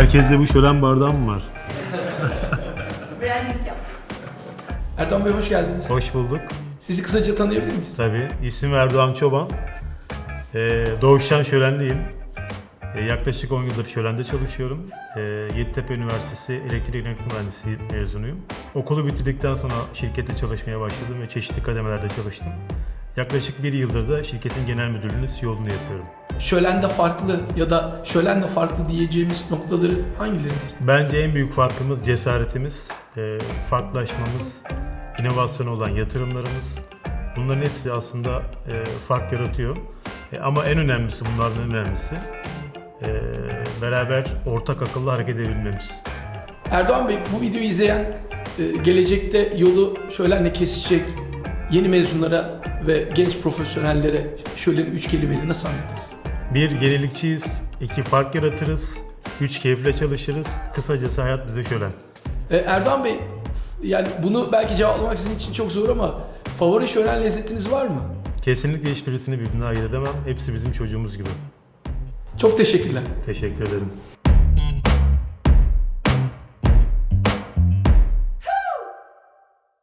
Herkeste bu şölen bardağı mı var? Branding yap. Erdoğan Bey hoş geldiniz. Hoş bulduk. Sizi kısaca tanıyabilir miyiz? Tabii. İsmim Erdoğan Çoban. Ee, doğuştan şölenliyim. Ee, yaklaşık 10 yıldır şölende çalışıyorum. Ee, Yeditepe Üniversitesi Elektrik Elektronik Mühendisliği mezunuyum. Okulu bitirdikten sonra şirkette çalışmaya başladım ve çeşitli kademelerde çalıştım. Yaklaşık bir yıldır da şirketin genel müdürlüğünü CEO'luğunu yapıyorum. Şölende farklı ya da şölenle farklı diyeceğimiz noktaları hangileridir? Bence en büyük farkımız cesaretimiz, e, farklılaşmamız, inovasyona olan yatırımlarımız. Bunların hepsi aslında e, fark yaratıyor. E, ama en önemlisi, bunlardan en önemlisi beraber ortak akıllı hareket edebilmemiz. Erdoğan Bey bu videoyu izleyen gelecekte yolu şölenle kesecek yeni mezunlara ve genç profesyonellere şöleni üç kelimeyle nasıl anlatırız? Bir, yenilikçiyiz. iki fark yaratırız. Üç, keyifle çalışırız. Kısacası hayat bize şölen. E, Erdoğan Bey yani bunu belki cevaplamak sizin için çok zor ama favori şölen lezzetiniz var mı? Kesinlikle hiçbirisini birbirinden ayırt edemem. Hepsi bizim çocuğumuz gibi. Çok teşekkürler. Teşekkür ederim.